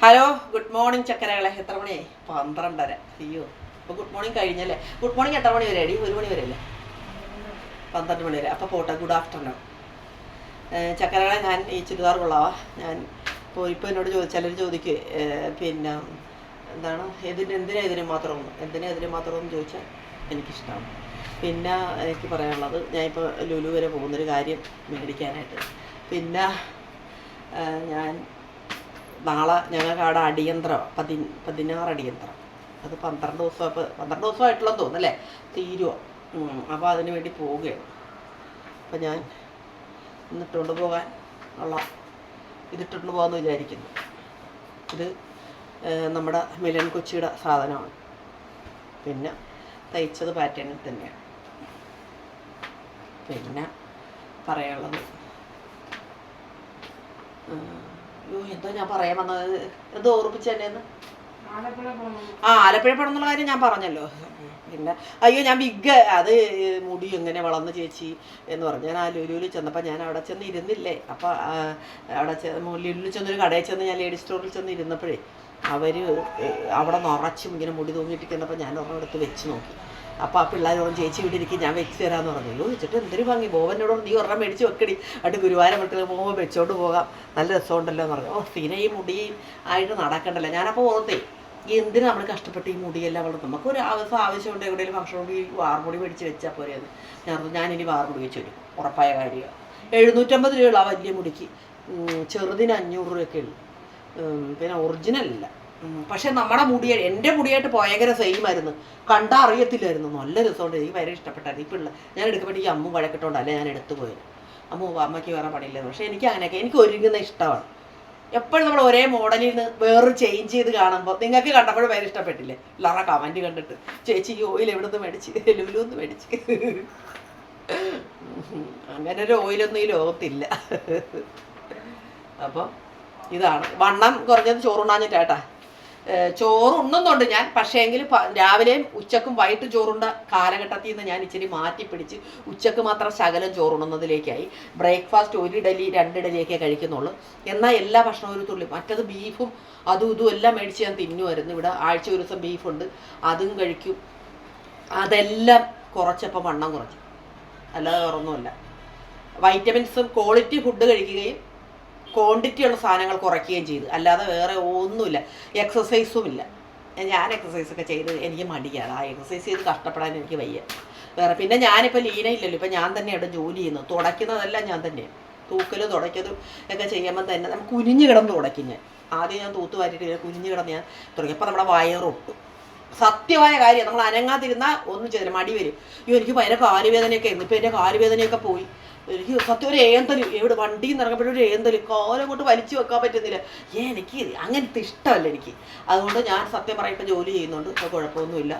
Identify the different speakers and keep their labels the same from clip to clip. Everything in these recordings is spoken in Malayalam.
Speaker 1: Hello good morning ചക്കരകളെ. എത്ര മണിയായി പന്ത്രണ്ടര. അയ്യോ അപ്പോൾ ഗുഡ് മോർണിംഗ് കഴിഞ്ഞല്ലേ? ഗുഡ് മോർണിംഗ് എത്ര മണി വരെ? അടി ഒരു മണി വരെ അല്ലേ? പന്ത്രണ്ട് മണി വരെ. അപ്പോൾ പോട്ടെ ഗുഡ് ആഫ്റ്റർനൂൺ. ചക്കരകളെ ഞാൻ ഈ ചുരിദാർ കൊള്ളാവാ. ഞാൻ ഇപ്പോൾ ഇപ്പോൾ എന്നോട് ചോദിച്ചു ചിലർ ചോദിക്ക് പിന്നെ എന്താണ്? എതിന് എന്തിനാ ഇതിന് മാത്രം? എന്തിനാ ഇതിന് മാത്രം എന്ന് ചോദിച്ചാൽ എനിക്കിഷ്ടമാണ് പിന്നെ എനിക്ക് പറയാനുള്ളത് ഞാനിപ്പോൾ ലുലു വരെ പോകുന്നൊരു കാര്യം മേടിക്കാനായിട്ട്. പിന്നെ ഞാൻ നാളെ ഞങ്ങൾക്ക് അവിടെ അടിയന്തരം പതി പതിനാറ് അടിയന്തരം. അത് പന്ത്രണ്ട് ദിവസം അപ്പോൾ പന്ത്രണ്ട് ദിവസമായിട്ടുള്ളതെന്ന് തോന്നുന്നല്ലേ? തീരുവ? അപ്പോൾ അതിന് വേണ്ടി പോവുകയാണ്. അപ്പം ഞാൻ ഇന്നിട്ടുകൊണ്ട് പോകാൻ ഉള്ള ഇതിട്ടുകൊണ്ട് പോകാമെന്ന് വിചാരിക്കുന്നു. ഇത് നമ്മുടെ മിലൻ കൊച്ചിയുടെ സാധനമാണ്. പിന്നെ തയ്ച്ചത് പാറ്റേണിൽ തന്നെയാണ്. പിന്നെ പറയാനുള്ളത് അയ്യോ എന്തോ ഞാൻ പറയാൻ വന്നത്? എന്തോ ഓർപ്പിച്ച തന്നെയെന്ന് ആ ആലപ്പുഴ പോകണം എന്നുള്ള കാര്യം ഞാൻ പറഞ്ഞല്ലോ. പിന്നെ അയ്യോ ഞാൻ വിഗ് അത് മുടി എങ്ങനെ വളർന്നു ചേച്ചി എന്ന് പറഞ്ഞു. ഞാൻ ആ ലുലുവിൽ ചെന്നപ്പോൾ ഞാൻ അവിടെ ചെന്ന് ഇരുന്നില്ലേ? അപ്പോൾ അവിടെ ചെന്ന് ലുലുവിൽ ചെന്നൊരു കടയിൽ ചെന്ന് ഞാൻ ലേഡി സ്റ്റോറിൽ ചെന്ന് ഇരുന്നപ്പോഴേ അവർ അവിടെ നിറച്ചും ഇങ്ങനെ മുടി തൂങ്ങിയിട്ടിരിക്കുന്നപ്പോൾ ഞാൻ ഒരെണ്ണം എടുത്ത് വെച്ച് നോക്കി. അപ്പോൾ ആ പിള്ളേരോടും ചേച്ചി ഇവിടെ ഇരിക്കും ഞാൻ വെച്ച് തരാമെന്ന് പറഞ്ഞു. അയ്യോ വെച്ചിട്ട് എന്തൊരു ഭംഗി. ബോവനോട് നീ ഒരെണ്ണം മേടിച്ച് വെക്കടി. അട്ട് ഗുരുവായൂരം വിട്ട് പോകുമ്പോൾ വെച്ചോണ്ട് പോകാം. നല്ല രസമുണ്ടല്ലോ എന്ന് പറഞ്ഞു. ഓ സ്ഥിരം ഈ മുടി ആയിട്ട് നടക്കണ്ടല്ലോ. ഞാനപ്പോൾ ഓർത്തേ എന്തിനാ നമ്മൾ കഷ്ടപ്പെട്ട് ഈ മുടിയെല്ലാം വളർത്തും നമുക്ക് ഒരു ആവശ്യം ആവശ്യമുണ്ട് എവിടെയെങ്കിലും ഫംഗ്ഷൻ മുടി വാർമുടി മേടിച്ച് വെച്ചാൽ പോരെയെന്ന് ഞാൻ ഞാനിനി വാർമുടി വെച്ച് വരും ഉറപ്പായ കാര്യമാണ് എഴുന്നൂറ്റമ്പത് രൂപയുള്ള ആ വലിയ മുടിക്ക്. ചെറുതിന് അഞ്ഞൂറ് രൂപയൊക്കെ ഉള്ളു. പിന്നെ ഒറിജിനൽ അല്ല. ഉം, പക്ഷെ നമ്മുടെ മുടി എന്റെ മുടിയായിട്ട് ഭയങ്കര സെയിം ആയിരുന്നു. കണ്ടാൽ അറിയത്തില്ലായിരുന്നു. നല്ല രസമുണ്ട് എനിക്ക് ഭയങ്കര ഇഷ്ടപ്പെട്ടായിരുന്നു. ഈ പിള്ള ഞാൻ എടുക്കുമ്പോൾ ഈ അമ്മ വഴക്കിട്ടോണ്ടല്ലേ ഞാൻ എടുത്തു പോയത്. അമ്മ അമ്മയ്ക്ക് വേറെ പണിയില്ലായിരുന്നു പക്ഷെ എനിക്ക് അങ്ങനെയൊക്കെ എനിക്ക് ഒരുങ്ങുന്ന ഇഷ്ടമാണ്. എപ്പോഴും നമ്മൾ ഒരേ മോഡലിൽ നിന്ന് വേറൊരു ചേഞ്ച് ചെയ്ത് കാണുമ്പോൾ നിങ്ങൾക്ക് കണ്ടപ്പോഴും ഭയങ്കര ഇഷ്ടപ്പെട്ടില്ലേ? ലറ കമന്റ് കണ്ടിട്ട് ചേച്ചി ഓയിൽ എവിടെ നിന്ന് മേടിച്ച്? ലുലുന്ന് മേടിച്ച്. അങ്ങനെ ഒരു ഓയിലൊന്നും ഈ ലോകത്തില്ല. അപ്പം ഇതാണ്. വണ്ണം കുറഞ്ഞത് ചോറുണ്ണാഞ്ഞിട്ടാട്ടാ ഏഹ് ചോറ് ഉണ്ണുന്നുണ്ട് ഞാൻ. പക്ഷേ എങ്കിൽ രാവിലെയും ഉച്ചക്കും വൈകിട്ട് ചോറുണ്ട കാലഘട്ടത്തിൽ നിന്ന് ഞാൻ ഇച്ചിരി മാറ്റി പിടിച്ച് ഉച്ചയ്ക്ക് മാത്രം ശകലം ചോറുണ്ണുന്നതിലേക്കായി. ബ്രേക്ക്ഫാസ്റ്റ് ഒരു ഇഡലി രണ്ട് ഇഡലിയൊക്കെ കഴിക്കുന്നുള്ളൂ. എന്നാൽ എല്ലാ ഭക്ഷണവും ഒരു തുള്ളി. മറ്റത് ബീഫും അതും ഇതും എല്ലാം മേടിച്ച് ഞാൻ തിന്നുമായിരുന്നു ഇവിടെ ആഴ്ച ഒരു ദിവസം ബീഫുണ്ട്. അതും കഴിക്കും. അതെല്ലാം കുറച്ചപ്പോൾ വണ്ണം കുറച്ചു അല്ലാതെ വേറൊന്നുമല്ല. വൈറ്റമിൻസും ക്വാളിറ്റി ഫുഡ് കഴിക്കുകയും ക്വാണ്ടിറ്റി ഉള്ള സാധനങ്ങൾ കുറയ്ക്കുകയും ചെയ്തു. അല്ലാതെ വേറെ ഒന്നുമില്ല. എക്സസൈസും ഇല്ല. ഞാൻ എക്സസൈസ് ഒക്കെ ചെയ്ത് എനിക്ക് മടിയാണ്. ആ എക്സസൈസ് ചെയ്ത് കഷ്ടപ്പെടാൻ എനിക്ക് വയ്യ. വേറെ പിന്നെ ഞാനിപ്പോൾ ലീന ഇല്ലല്ലോ. ഇപ്പം ഞാൻ തന്നെയാണ് ജോലി ചെയ്യുന്നത് തുടയ്ക്കുന്നതെല്ലാം ഞാൻ തന്നെയാണ് തൂക്കലും തുടയ്ക്കതും ഒക്കെ ചെയ്യുമ്പോൾ തന്നെ നമുക്ക് കുനിഞ്ഞ് കിടന്ന് തുടയ്ക്കും ഞാൻ. ആദ്യം ഞാൻ തൂത്ത് വാരിയിട്ട് കുനിഞ്ഞ് കിടന്ന് ഞാൻ തുടങ്ങിയപ്പോൾ നമ്മുടെ വയറൊട്ടു സത്യമായ കാര്യം നമ്മൾ അനങ്ങാതിരുന്നാൽ ഒന്നും ചെയ്തില്ല. മടി വരും. അയ്യോ എനിക്ക് ഭയങ്കര കാലുവേദനയൊക്കെ ആയിരുന്നു. ഇപ്പം എന്റെ കാലുവേദനയൊക്കെ പോയി. എനിക്ക് സത്യം ഒരു ഏന്തൽ ഇവിടെ വണ്ടിയിൽ നിന്ന് ഇറങ്ങുമ്പോഴും ഒരു ഏന്തൽ കോലം കൊണ്ട് വലിച്ചു വെക്കാൻ പറ്റുന്നില്ല. എനിക്ക് അങ്ങനത്തെ ഇഷ്ടമല്ല എനിക്ക്. അതുകൊണ്ട് ഞാൻ സത്യം പറയും ജോലി ചെയ്യുന്നുണ്ട്. അത് കുഴപ്പമൊന്നുമില്ല.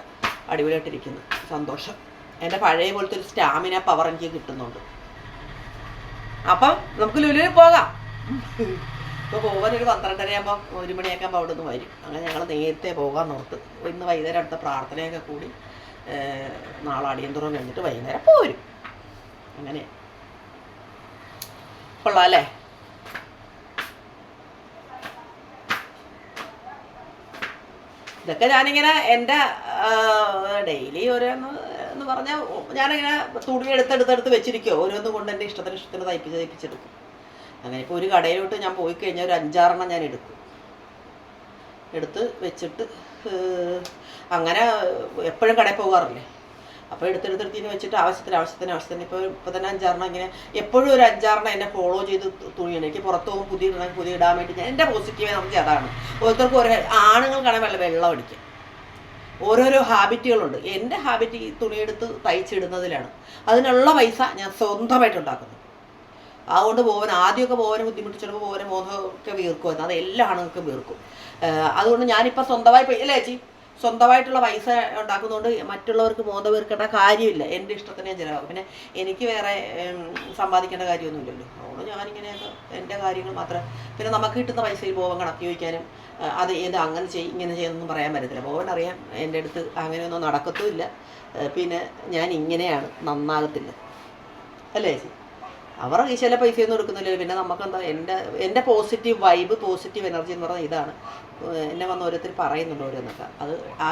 Speaker 1: അടിപൊളിയായിട്ടിരിക്കുന്നു. സന്തോഷം. എന്റെ പഴയ പോലത്തെ ഒരു സ്റ്റാമിന പവർ എനിക്ക് കിട്ടുന്നുണ്ട്. അപ്പം നമുക്ക് ലുലുവിൽ പോകാം. ഇപ്പോൾ പോകാൻ ഒരു പന്ത്രണ്ടര ആകുമ്പോൾ ഒരു മണിയൊക്കെ ആകുമ്പോൾ അവിടെ നിന്ന് വരും. അങ്ങനെ ഞങ്ങൾ നേരത്തെ പോകാൻ ഓർത്ത്. ഇന്ന് വൈകുന്നേരം അടുത്ത പ്രാർത്ഥനയൊക്കെ കൂടി നാളെ അടിയന്തരം കഴിഞ്ഞിട്ട് വൈകുന്നേരം പോരും. അങ്ങനെ. കൊള്ളാം അല്ലേ? ഇതൊക്കെ ഞാനിങ്ങനെ എന്റെ ഡെയിലി ഓരോന്ന് എന്ന് പറഞ്ഞാൽ ഞാനിങ്ങനെ തുണി എടുത്തെടുത്തെടുത്ത് വെച്ചിരിക്കുമോ ഓരോന്നും കൊണ്ട് എന്റെ ഇഷ്ടത്തിന് ഇഷ്ടത്തിന് തയ്പ്പിച്ച് തയ്പ്പിച്ചെടുക്കും. അങ്ങനെ ഇപ്പോൾ ഒരു കടയിലോട്ട് ഞാൻ പോയി കഴിഞ്ഞാൽ ഒരു അഞ്ചാറെണ്ണം ഞാൻ എടുക്കും. എടുത്ത് വെച്ചിട്ട് അങ്ങനെ എപ്പോഴും കടയിൽ പോകാറില്ലേ? അപ്പോൾ എടുത്തെടുത്തെടുത്തിന് വെച്ചിട്ട് ആവശ്യത്തിന് ആവശ്യത്തിന് ആവശ്യത്തിന്. ഇപ്പോൾ ഇപ്പോൾ തന്നെ അഞ്ചാറെണ്ണം ഇങ്ങനെ എപ്പോഴും ഒരു അഞ്ചാറെണ്ണം എന്നെ ഫോളോ ചെയ്ത് തുണിയാണ്. എനിക്ക് പുറത്ത് പോകും പുതിയ ഇടണം പുതിയ ഇടാൻ വേണ്ടി ഞാൻ എന്റെ പോസിറ്റീവ് നമുക്ക് അതാണ്. ഓരോരുത്തർക്കും ഓരോ ആണുങ്ങൾക്കാണ് വെള്ളം വെള്ളം അടിക്കുക ഓരോരോ ഹാബിറ്റുകളുണ്ട് എന്റെ ഹാബിറ്റ് ഈ തുണിയെടുത്ത് തയ്ച്ചിടുന്നതിലാണ്. അതിനുള്ള പൈസ ഞാൻ സ്വന്തമായിട്ട് ഉണ്ടാക്കുന്നു. അതുകൊണ്ട് പോകാൻ ആദ്യമൊക്കെ പോകാൻ ബുദ്ധിമുട്ട് ചിലപ്പോൾ പോകാൻ മോഹമൊക്കെ വീർക്കുമായിരുന്നു അത് എല്ലാ ആണുങ്ങൾക്കും വീർക്കും. അതുകൊണ്ട് ഞാനിപ്പോൾ സ്വന്തമായി അല്ലേ ചേച്ചി? സ്വന്തമായിട്ടുള്ള പൈസ ഉണ്ടാക്കുന്നതുകൊണ്ട് മറ്റുള്ളവർക്ക് മോദം വീർക്കേണ്ട കാര്യമില്ല. എന്റെ ഇഷ്ടത്തിന് ഞാൻ ചിലവാക്കും. പിന്നെ എനിക്ക് വേറെ സമ്പാദിക്കേണ്ട കാര്യമൊന്നുമില്ലല്ലോ. അതുകൊണ്ട് ഞാനിങ്ങനെയൊക്കെ എന്റെ കാര്യങ്ങൾ മാത്രം. പിന്നെ നമുക്ക് കിട്ടുന്ന പൈസയിൽ ബോവൻ കണക്ക് ചോദിക്കാനും അത് ഏത് അങ്ങനെ ചെയ്യും ഇങ്ങനെ ചെയ്യുന്നൊന്നും പറയാൻ പറ്റത്തില്ല. ബോവൻ അറിയാം എന്റെ അടുത്ത് അങ്ങനെയൊന്നും നടക്കത്തുമില്ല. പിന്നെ ഞാൻ ഇങ്ങനെയാണ് നന്നാകത്തില്ല. അല്ലേ ചേച്ചി? അവരുടെ പൈസ പൈസയൊന്നും എടുക്കുന്നില്ല പിന്നെ നമുക്ക് എന്താ എന്റെ എന്റെ പോസിറ്റീവ് വൈബ് പോസിറ്റീവ് എനർജി എന്ന് പറഞ്ഞാൽ ഇതാണ്. എന്നെ വന്ന് ഓരോരുത്തർ പറയുന്നുണ്ട് ഓരോന്നൊക്കെ. അത് ആ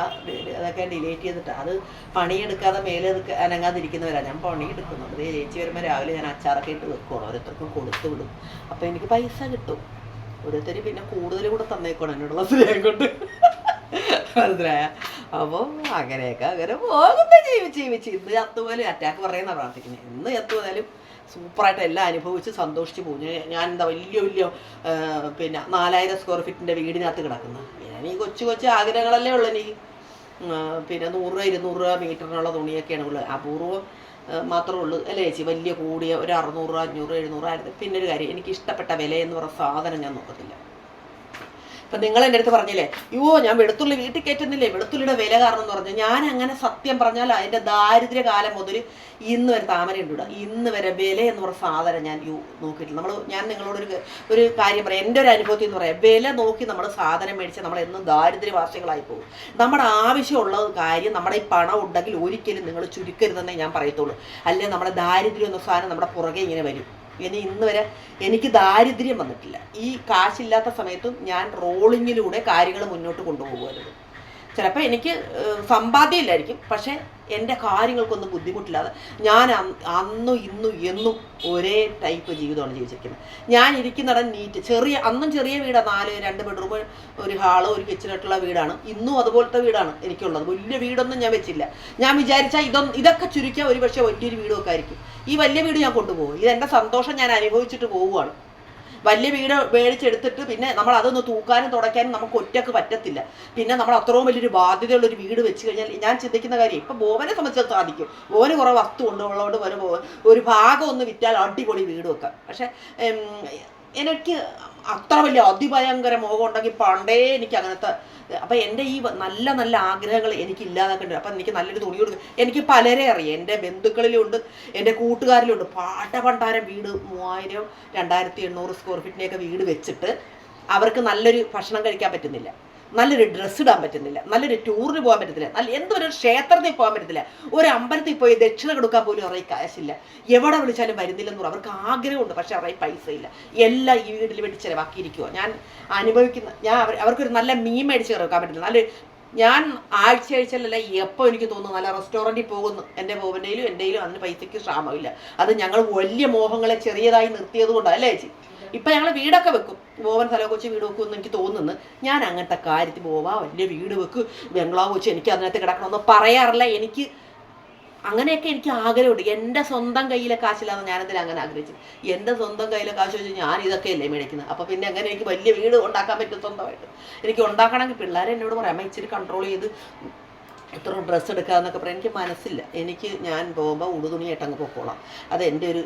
Speaker 1: അതൊക്കെ ഡിലേറ്റ് ചെയ്തിട്ട് അത് പണിയെടുക്കാതെ മേലെ അനങ്ങാതിരിക്കുന്നവരാണ് ഞാൻ പണിയെടുക്കുന്നുണ്ട്. ചേച്ചി വരുമ്പോൾ രാവിലെ ഞാൻ അച്ചാറൊക്കെ ഇട്ട് വെക്കണം ഓരോരുത്തർക്കും കൊടുത്തു വിടും. അപ്പോൾ എനിക്ക് പൈസ കിട്ടും. ഓരോരുത്തർ പിന്നെ കൂടുതൽ കൂടെ തന്നേക്കണം എന്നോടുള്ള സ്നേഹം കൊണ്ട്. മനസ്സിലായ? അപ്പോൾ അങ്ങനെയൊക്കെ അങ്ങനെ പോകുന്ന. ജീവിച്ച് ജീവിച്ച്. ഇന്ന് ചത്തുപോലും അറ്റാക്ക് പറയുന്ന പ്രാർത്ഥിക്കുന്നത് ഇന്ന് ചത്തുപോയാലും സൂപ്പറായിട്ട് എല്ലാം അനുഭവിച്ച് സന്തോഷിച്ച് പോകും. ഞാൻ- എന്താ വലിയ വലിയ പിന്നെ നാലായിരം സ്ക്വയർ ഫീറ്റിന്റെ വീടിനകത്ത് കിടക്കുന്നത് ഞാൻ ഈ കൊച്ചു കൊച്ചു ആഗ്രഹങ്ങളല്ലേ ഉള്ളൂ എനിക്ക്. പിന്നെ നൂറ് രൂപ ഇരുന്നൂറ് രൂപ മീറ്ററിനുള്ള തുണിയൊക്കെയാണ് ഉള്ളത്. അപൂർവം മാത്രമേ ഉള്ളൂ. അല്ലേ ചേച്ചി? വലിയ കൂടിയ ഒരു അറുന്നൂറ് രൂപ അഞ്ഞൂറ് എഴുന്നൂറ് ആയിരത്തി പിന്നെ ഒരു കാര്യം എനിക്ക് ഇഷ്ടപ്പെട്ട വില എന്ന് പറയുന്ന സാധനം ഞാൻ നോക്കത്തില്ല. ഇപ്പം നിങ്ങൾ എന്റെ അടുത്ത് പറഞ്ഞില്ലേ അയ്യോ ഞാൻ വെളുത്തുള്ളി വീട്ടിൽ കയറ്റുന്നില്ലേ? വെളുത്തുള്ളിയുടെ വില കാരണം എന്ന് പറഞ്ഞു. ഞാൻ അങ്ങനെ സത്യം പറഞ്ഞാൽ അതിന്റെ ദാരിദ്ര്യ കാലം മുതൽ ഇന്ന് വരെ താമര ഇടുക ഇന്ന് വരെ വില എന്ന് പറഞ്ഞ സാധനം ഞാൻ യു നോക്കിയിട്ടില്ല. നമ്മൾ ഞാൻ നിങ്ങളോടൊരു ഒരു കാര്യം പറയാം. എന്റെ ഒരു അനുഭവത്തിൽ എന്ന് പറയാം. വില നോക്കി നമ്മൾ സാധനം മേടിച്ച് നമ്മൾ എന്നും ദാരിദ്ര്യവാസികളായി പോകും. നമ്മുടെ ആവശ്യമുള്ള കാര്യം നമ്മുടെ ഈ പണം ഉണ്ടെങ്കിൽ ഒരിക്കലും നിങ്ങൾ ചുരുക്കരുതെന്നേ ഞാൻ പറയത്തുള്ളൂ. അല്ലെങ്കിൽ നമ്മുടെ ദാരിദ്ര്യം എന്ന സാധനം നമ്മുടെ പുറകെ ഇങ്ങനെ വരും. ഇനി ഇന്ന് വരെ എനിക്ക് ദാരിദ്ര്യം വന്നിട്ടില്ല. ഈ കാശില്ലാത്ത സമയത്തും ഞാൻ റോളിങ്ങിലൂടെ കാര്യങ്ങൾ മുന്നോട്ട് കൊണ്ടുപോകുമായിരുന്നു. ചിലപ്പോൾ എനിക്ക് സമ്പാദ്യമില്ലായിരിക്കും. പക്ഷേ എന്റെ കാര്യങ്ങൾക്കൊന്നും ബുദ്ധിമുട്ടില്ലാതെ ഞാൻ അന്ന് ഇന്നും എന്നും ഒരേ ടൈപ്പ് ജീവിതമാണ് ജീവിച്ചിരിക്കുന്നത്. ഞാൻ ഇരിക്കുന്നിടം നീറ്റ് ചെറിയ അന്നും ചെറിയ വീടാണ് നാല് രണ്ട് ബെഡ്റൂം ഒരു ഹാൾ ഒരു കിച്ചണായിട്ടുള്ള വീടാണ്. ഇന്നും അതുപോലത്തെ വീടാണ് എനിക്കുള്ളത്. വലിയ വീടൊന്നും ഞാൻ വെച്ചില്ല. ഞാൻ വിചാരിച്ചാൽ ഇതൊന്നും ഇതൊക്കെ ചുരുക്കിയാൽ ഒരു പക്ഷേ വലിയൊരു വീടും ഒക്കെ ആയിരിക്കും. ഈ വലിയ വീട് ഞാൻ കൊണ്ടുപോകും. ഇത് എന്റെ സന്തോഷം ഞാൻ അനുഭവിച്ചിട്ട് പോവുകയാണ്. വലിയ വീട് മേടിച്ചെടുത്തിട്ട് പിന്നെ നമ്മൾ അതൊന്ന് തൂക്കാനും തുടയ്ക്കാനും നമുക്ക് ഒറ്റയ്ക്ക് പറ്റത്തില്ല. പിന്നെ നമ്മൾ അത്രയും വലിയൊരു ബാധ്യതയുള്ള ഒരു വീട് വെച്ച് കഴിഞ്ഞാൽ ഞാൻ ചിന്തിക്കുന്ന കാര്യം ഇപ്പം ബോവനെ സംബന്ധിച്ച് സാധിക്കും. ബോവന് കുറേ വസ്തു ഉണ്ട് ഉള്ളതുകൊണ്ട് ഒരു ഒരു ഭാഗം ഒന്ന് വിറ്റാൽ അടിപൊളി വീട് വെക്കാം. പക്ഷേ എനിക്ക് അത്ര വലിയ അതിഭയങ്കര മോഹം ഉണ്ടെങ്കിൽ പണ്ടേ എനിക്ക് അങ്ങനത്തെ അപ്പം എന്റെ ഈ നല്ല നല്ല ആഗ്രഹങ്ങൾ എനിക്ക് ഇല്ലാതാക്കേണ്ടി അപ്പം എനിക്ക് നല്ലൊരു തുണി കൊടുക്കും. എനിക്ക് പലരെ അറിയാം. എന്റെ ബന്ധുക്കളിലുണ്ട് എന്റെ കൂട്ടുകാരിലുണ്ട്. പാട്ട പണ്ടാരം വീട് മൂവായിരം രണ്ടായിരത്തി എണ്ണൂറ് സ്ക്വയർ ഫീറ്റിനെയൊക്കെ വീട് വെച്ചിട്ട് അവർക്ക് നല്ലൊരു ഭക്ഷണം കഴിക്കാൻ പറ്റുന്നില്ല. നല്ലൊരു ഡ്രസ്സ് ഇടാൻ പറ്റുന്നില്ല നല്ലൊരു ടൂറിന് പോകാൻ പറ്റത്തില്ല നല്ല എന്തൊരു ക്ഷേത്രത്തിൽ പോകാൻ പറ്റത്തില്ല ഒരു അമ്പലത്തിൽ പോയി ദക്ഷിണ കൊടുക്കാൻ പോലും അവരുടെ കാശില്ല. എവിടെ വിളിച്ചാലും വരുന്നില്ലെന്ന് പറയും അവർക്ക് ആഗ്രഹമുണ്ട് പക്ഷെ അവരുടെ പൈസ ഇല്ല. എല്ലാം ഈ വീട്ടിൽ വേണ്ടി ചിലവാക്കിയിരിക്കുക ഞാൻ അനുഭവിക്കുന്ന ഞാൻ അവർ അവർക്കൊരു നല്ല മീൻ മേടിച്ച് കിടക്കാൻ പറ്റില്ല നല്ല ഞാൻ ആഴ്ച ആഴ്ചയിലല്ല എപ്പോൾ എനിക്ക് തോന്നുന്നു നല്ല റെസ്റ്റോറന്റിൽ പോകുന്നു. എന്റെ പോവന്റെയിലും എന്റെയിലും അതിന് പൈസയ്ക്ക് ക്ഷാമമില്ല. അത് ഞങ്ങൾ വലിയ മോഹങ്ങളെ ചെറിയതായി നിർത്തിയത് കൊണ്ടാണ് അല്ലേ ചേച്ചി? ഇപ്പം ഞങ്ങൾ വീടൊക്കെ വെക്കും. ബോവൻ സ്ഥലം കൊച്ചി വീട് വെക്കുമെന്ന് എനിക്ക് തോന്നുന്നു. ഞാൻ അങ്ങനത്തെ കാര്യത്തിൽ പോവാ. വലിയ വീട് വെക്ക്. ബംഗ്ലാവ് വെച്ച് എനിക്ക് അതിനകത്ത് കിടക്കണമെന്ന് പറയാറില്ല. എനിക്ക് അങ്ങനെയൊക്കെ എനിക്ക് ആഗ്രഹമുണ്ട്. എന്റെ സ്വന്തം കയ്യിലെ കാശില്ലാതെ ഞാനെന്തിനാ അങ്ങനെ ആഗ്രഹിച്ചു എന്റെ സ്വന്തം കയ്യിലെ കാശ് വെച്ച് ഞാൻ ഇതൊക്കെ അല്ലേ മേടിക്കുന്നത്? അപ്പോൾ പിന്നെ അങ്ങനെ എനിക്ക് വലിയ വീട് ഉണ്ടാക്കാൻ പറ്റും സ്വന്തമായിട്ട്? എനിക്ക് ഉണ്ടാക്കണമെങ്കിൽ പിള്ളേരെ എന്നോട് പറയാം അമ്മ ഇച്ചിരി കൺട്രോൾ ചെയ്ത് ഇത്ര ഡ്രസ്സ് എടുക്കാന്നൊക്കെ പറയാം. എനിക്ക് മനസ്സില്ല. എനിക്ക് ഞാൻ പോകുമ്പോൾ ഉടുതുണിയായിട്ട് അങ്ങ് പൊക്കോളാം. അത് എന്റെ ഒരു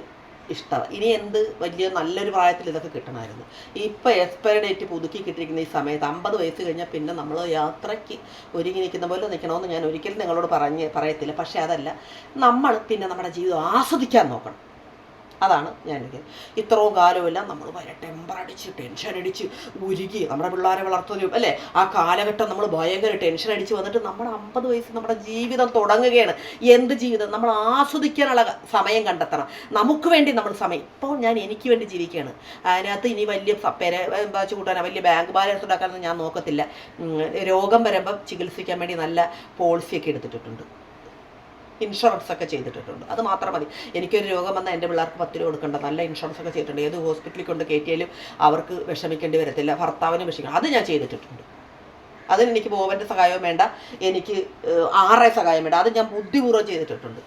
Speaker 1: ഇഷ്ടമാണ് ഇനി എന്ത് വലിയ നല്ലൊരു പ്രായത്തിൽ ഇതൊക്കെ കിട്ടണമായിരുന്നു. ഇപ്പോൾ എക്സ്പയറി ഡേറ്റ് പുതുക്കി കിട്ടിയിരിക്കുന്ന ഈ സമയത്ത് അമ്പത് വയസ്സ് കഴിഞ്ഞാൽ പിന്നെ നമ്മൾ യാത്രയ്ക്ക് ഒരുങ്ങി നിൽക്കുന്ന പോലെ നിൽക്കണമെന്ന് ഞാൻ ഒരിക്കലും നിങ്ങളോട് പറഞ്ഞ് പറയത്തില്ല. പക്ഷേ അതല്ല നമ്മൾ പിന്നെ നമ്മുടെ ജീവിതം ആസ്വദിക്കാൻ നോക്കണം. അതാണ് ഞാൻ എനിക്ക് ഇത്രയും കാലമെല്ലാം നമ്മൾ ഭയങ്കര ടെമ്പർ അടിച്ച് ടെൻഷൻ അടിച്ച് ഉരുകി നമ്മുടെ പിള്ളേരെ വളർത്തുകയും അല്ലേ? ആ കാലഘട്ടം നമ്മൾ ഭയങ്കര ടെൻഷൻ അടിച്ച് വന്നിട്ട് നമ്മുടെ അമ്പത് വയസ്സ് നമ്മുടെ ജീവിതം തുടങ്ങുകയാണ്. എന്ത് ജീവിതം? നമ്മൾ ആസ്വദിക്കാനുള്ള സമയം കണ്ടെത്തണം. നമുക്ക് വേണ്ടി നമ്മൾ സമയം ഇപ്പോൾ ഞാൻ എനിക്ക് വേണ്ടി ജീവിക്കുകയാണ്. അതിനകത്ത് ഇനി വലിയ പേരെ കൂട്ടാനോ വലിയ ബാങ്ക് ബാലൻസ് ഉണ്ടാക്കാനൊന്നും ഞാൻ നോക്കത്തില്ല. രോഗം വരുമ്പം ചികിത്സിക്കാൻ വേണ്ടി നല്ല പോളിസിയൊക്കെ എടുത്തിട്ടുണ്ട്. ഇൻഷുറൻസ് ഒക്കെ ചെയ്തിട്ടുണ്ട് അത് മാത്രം മതി. എനിക്കൊരു രോഗം വന്നാൽ എന്റെ പിള്ളേർക്ക് പത്ത് രൂപ കൊടുക്കേണ്ട. നല്ല ഇൻഷുറൻസ് ഒക്കെ ചെയ്തിട്ടുണ്ട്. ഏത് ഹോസ്പിറ്റലിൽ കൊണ്ട് കയറ്റിയാലും അവർക്ക് വിഷമിക്കേണ്ടി വരത്തില്ല. ഭർത്താവിന് വിഷമിക്കണം. അത് ഞാൻ ചെയ്തിട്ടുണ്ട് അതിന് എനിക്ക് ബോവന്റെ സഹായവും വേണ്ട. എനിക്ക് ആറെ സഹായം വേണ്ട. അത് ഞാൻ ബുദ്ധിപൂർവം ചെയ്തിട്ടുണ്ട്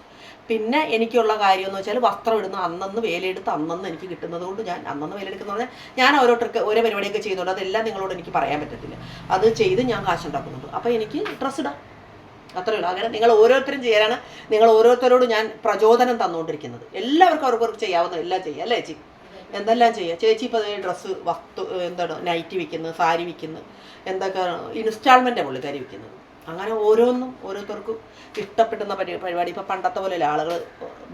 Speaker 1: പിന്നെ എനിക്കുള്ള കാര്യം എന്ന് വെച്ചാൽ വസ്ത്രം ഇടുന്ന അന്നന്ന് വേലയെടുത്ത് അന്നന്ന് എനിക്ക് കിട്ടുന്നത് കൊണ്ട് ഞാൻ അന്നന്ന് വേലയെടുക്കുന്ന പറഞ്ഞാൽ ഞാൻ ഓരോരുത്തർക്ക് ഓരോ പരിപാടിയൊക്കെ ചെയ്യുന്നുണ്ട്. അതെല്ലാം നിങ്ങളോട് എനിക്ക് പറയാൻ പറ്റത്തില്ല. അത് ചെയ്ത് ഞാൻ കാശുണ്ടാക്കുന്നുണ്ട്. അപ്പോൾ എനിക്ക് ഡ്രസ്സ് ഇടാം. അത്രയേ ഉള്ളൂ. അങ്ങനെ നിങ്ങൾ ഓരോരുത്തരും ചെയ്യാനാണ് നിങ്ങൾ ഓരോരുത്തരോട് ഞാൻ പ്രചോദനം തന്നുകൊണ്ടിരിക്കുന്നത്. എല്ലാവർക്കും അവർക്ക് ചെയ്യാവുന്ന എല്ലാം ചെയ്യാം അല്ലേ ചേച്ചി? എന്തെല്ലാം ചെയ്യാം? ചേച്ചി ഇപ്പോൾ ഡ്രസ്സ് വസ്തു എന്താണ് നൈറ്റ് വിൽക്കുന്നത് സാരി വിൽക്കുന്നു എന്തൊക്കെ ഇൻസ്റ്റാൾമെന്റാണ് പുള്ളിക്കാരി വിൽക്കുന്നത് അങ്ങനെ ഓരോന്നും ഓരോരുത്തർക്കും ഇഷ്ടപ്പെടുന്ന പരി പരിപാടി. ഇപ്പോൾ പണ്ടത്തെ പോലെയല്ല ആളുകൾ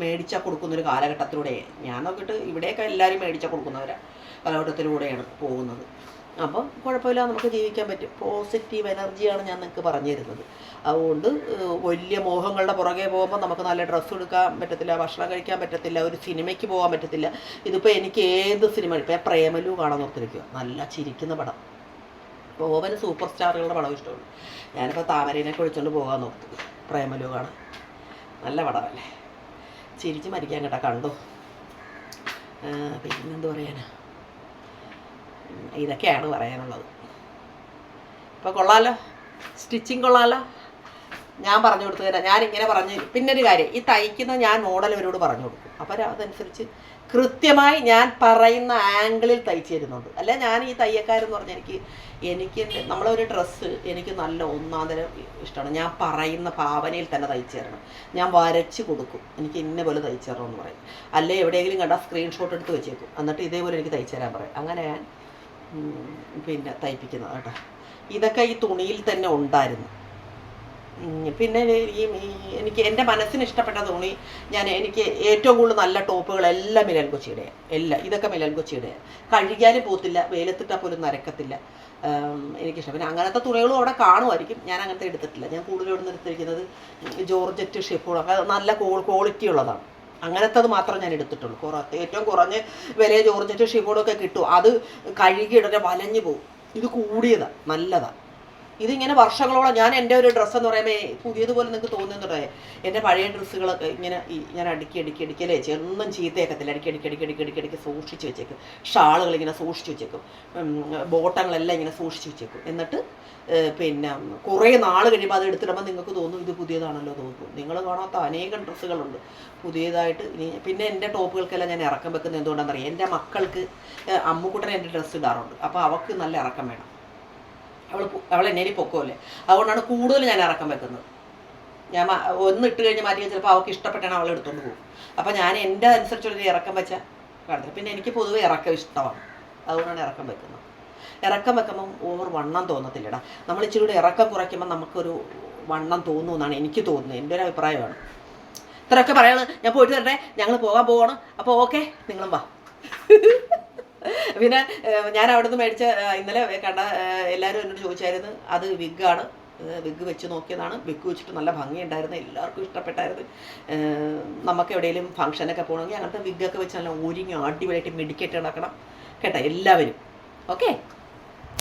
Speaker 1: മേടിച്ചാൽ കൊടുക്കുന്നൊരു കാലഘട്ടത്തിലൂടെ. ഞാൻ നോക്കിയിട്ട് ഇവിടെയൊക്കെ എല്ലാവരും മേടിച്ചാൽ കൊടുക്കുന്നവരാണ് കാലഘട്ടത്തിലൂടെയാണ് പോകുന്നത്. അപ്പം കുഴപ്പമില്ല നമുക്ക് ജീവിക്കാൻ പറ്റും. പോസിറ്റീവ് എനർജിയാണ് ഞാൻ നിങ്ങൾക്ക് പറഞ്ഞു തരുന്നത്. അതുകൊണ്ട് വലിയ മോഹങ്ങളുടെ പുറകെ പോകുമ്പോൾ നമുക്ക് നല്ല ഡ്രസ്സ് എടുക്കാൻ പറ്റത്തില്ല ഭക്ഷണം കഴിക്കാൻ പറ്റത്തില്ല ഒരു സിനിമയ്ക്ക് പോകാൻ പറ്റത്തില്ല. ഇതിപ്പോൾ എനിക്ക് ഏത് സിനിമ ഇപ്പോൾ ഞാൻ പ്രേമലു കാണാൻ ഓർത്തിരിക്കുക നല്ല ചിരിക്കുന്ന പടം. ഓവന് സൂപ്പർ സ്റ്റാറുകളുടെ പടം ഇഷ്ടമുള്ളൂ. ഞാനിപ്പോൾ താമരേനെ കുഴിച്ചുകൊണ്ട് പോകാൻ നോക്കി. പ്രേമലു കാണാൻ. നല്ല പടമല്ലേ? ചിരിച്ച് മരിക്കാൻ കേട്ടോ കണ്ടു? പിന്നെന്താ പറയാനാ? ഇതൊക്കെയാണ് പറയാനുള്ളത്. ഇപ്പോൾ കൊള്ളാലോ? സ്റ്റിച്ചിങ് കൊള്ളാലോ? ഞാൻ പറഞ്ഞു കൊടുത്തു തരാം ഞാൻ ഇങ്ങനെ പറഞ്ഞ് പിന്നെ ഒരു കാര്യം ഈ തയ്ക്കുന്ന ഞാൻ മോഡൽ അവരോട് പറഞ്ഞു കൊടുക്കും. അപ്പോൾ അതനുസരിച്ച് കൃത്യമായി ഞാൻ പറയുന്ന ആംഗിളിൽ തയ്ച്ചു തരുന്നുണ്ട് അല്ല ഞാൻ ഈ തയ്യക്കാരെന്ന് പറഞ്ഞാൽ എനിക്ക് എനിക്ക് നമ്മളൊരു ഡ്രസ്സ് എനിക്ക് നല്ല ഒന്നാം തരം ഇഷ്ടമാണ്. ഞാൻ പറയുന്ന ഭാവനയിൽ തന്നെ തയ്ച്ചു തരണം. ഞാൻ വരച്ച് കൊടുക്കും. എനിക്ക് ഇന്ന പോലെ തയ്ച്ചു തരണം എന്ന് പറയും. അല്ലെ എവിടെയെങ്കിലും കണ്ടാൽ സ്ക്രീൻഷോട്ട് എടുത്ത് വെച്ചേക്കും. എന്നിട്ട് ഇതേപോലെ എനിക്ക് തയ്ച്ചു തരാൻ പറയും. അങ്ങനെ ഞാൻ പിന്നെ തയ്പ്പിക്കുന്നത് കേട്ടോ. ഇതൊക്കെ ഈ തുണിയിൽ തന്നെ ഉണ്ടായിരുന്നു. പിന്നെ ഈ എനിക്ക് എന്റെ മനസ്സിന് ഇഷ്ടപ്പെട്ട തുണി ഞാൻ എനിക്ക് ഏറ്റവും കൂടുതൽ നല്ല ടോപ്പുകളെല്ലാം മിലൻ കൊച്ചിയുടെ എല്ലാം. ഇതൊക്കെ മിലൻ കൊച്ചിയുടെ കഴുകിയാലും പോത്തില്ല വെയിലത്തിട്ടാൽ പോലും നരക്കത്തില്ല. എനിക്കിഷ്ടം. പിന്നെ അങ്ങനത്തെ തുണികളും അവിടെ കാണുമായിരിക്കും. ഞാൻ അങ്ങനത്തെ എടുത്തിട്ടില്ല. ഞാൻ കൂടുതലും ഇവിടെ എടുത്തിരിക്കുന്നത് ജോർജറ്റ് ഷിഫോൺ. ഒക്കെ നല്ല ക്വാളിറ്റി ഉള്ളതാണ്. അങ്ങനത്തത് മാത്രം ഞാൻ എടുത്തിട്ടുള്ളൂ. കുറ ഏറ്റവും കുറഞ്ഞ വില ജോർജറ്റ് ഷിഫോണൊക്കെ കിട്ടും. അത് കഴുകിയിടനെ വലഞ്ഞു പോകും. ഇത് കൂടിയതാ നല്ലതാ. ഇതിങ്ങനെ വർഷങ്ങളോളം ഞാൻ എന്റെ ഒരു ഡ്രസ്സ് എന്ന് പറയുമ്പോൾ പുതിയതുപോലെ നിങ്ങൾക്ക് തോന്നുന്നുണ്ടേ? എന്റെ പഴയ ഡ്രസ്സുകളൊക്കെ ഇങ്ങനെ ഞാൻ അടുക്കി അടുക്കി അടുക്കിയല്ലേ ചെന്നും ചീത്തയാക്കത്തില്ല. അടുക്കി അടുക്കി അടുക്കി അടുക്കി അടുക്കി അടുക്കി സൂക്ഷിച്ച് വെച്ചേക്കും. ഷാളുകൾ ഇങ്ങനെ സൂക്ഷിച്ച് വെച്ചേക്കും. ബോട്ടങ്ങളെല്ലാം ഇങ്ങനെ സൂക്ഷിച്ച് വെച്ചേക്കും. എന്നിട്ട് പിന്നെ കുറേ നാൾ കഴിയുമ്പോൾ അത് എടുത്തിടുമ്പോൾ നിങ്ങൾക്ക് തോന്നും ഇത് പുതിയതാണല്ലോ തോന്നും. നിങ്ങൾ കാണാത്ത അനേകം ഡ്രസ്സുകളുണ്ട് പുതിയതായിട്ട് ഇനി പിന്നെ എന്റെ ടോപ്പുകൾക്കെല്ലാം ഞാൻ ഇറക്കം വെക്കുന്നത് എന്തുകൊണ്ടാണെന്നറിയാം? എന്റെ മക്കൾക്ക് അമ്മുക്കുട്ടൻ എന്റെ ഡ്രസ്സ് ഇടാറുണ്ട്. അപ്പോൾ അവൾക്ക് നല്ല ഇറക്കം വേണം. അവൾ അവൾ എന്നെ ഇനി പൊക്കുമല്ലേ അതുകൊണ്ടാണ് കൂടുതൽ ഞാൻ ഇറക്കം വെക്കുന്നത്. ഞാൻ ഒന്ന് ഇട്ട് കഴിഞ്ഞ് മാറ്റി ചിലപ്പോൾ അവൾക്ക് ഇഷ്ടപ്പെട്ടാണ് അവൾ എടുത്തുകൊണ്ട് പോകും. അപ്പോൾ ഞാൻ എന്റെ അനുസരിച്ചുള്ളൊരു ഇറക്കം വെച്ചാൽ കാണത്തില്ല പിന്നെ എനിക്ക് പൊതുവെ ഇറക്കം ഇഷ്ടമാണ്. അതുകൊണ്ടാണ് ഇറക്കം വെക്കുന്നത്. ഇറക്കം വെക്കുമ്പം ഓവർ വണ്ണം തോന്നത്തില്ലടാ. നമ്മൾ ഇച്ചിരി കൂടി ഇറക്കം കുറയ്ക്കുമ്പോൾ നമുക്കൊരു വണ്ണം തോന്നുമെന്നാണ് എനിക്ക് തോന്നുന്നത്. എന്റെ ഒരു അഭിപ്രായമാണ്. ഇത്രയൊക്കെ പറയുന്നത് ഞാൻ പോയിട്ട് തരട്ടെ ഞങ്ങൾ പോകാൻ പോവാണ്. അപ്പോൾ ഓക്കെ നിങ്ങളും വാ. പിന്നെ ഞാൻ അവിടെ നിന്ന് മേടിച്ച ഇന്നലെ കണ്ട എല്ലാവരും എന്നോട് ചോദിച്ചായിരുന്നു അത് വിഗാണ് വിഗ് വെച്ച് നോക്കിയതാണ്. വിഗ് വെച്ചിട്ട് നല്ല ഭംഗിയുണ്ടായിരുന്നു. എല്ലാവർക്കും ഇഷ്ടപ്പെട്ടായിരുന്നു. നമുക്ക് എവിടെയെങ്കിലും ഫംഗ്ഷനൊക്കെ പോകണമെങ്കിൽ അങ്ങനത്തെ വിഗ്ഗൊക്കെ വെച്ച് നല്ല ഒരുങ്ങി അടിപൊളിയായിട്ട് മെഡിക്കേറ്റ് ഉണ്ടാക്കണം. കേട്ടോ എല്ലാവരും. ഓക്കെ?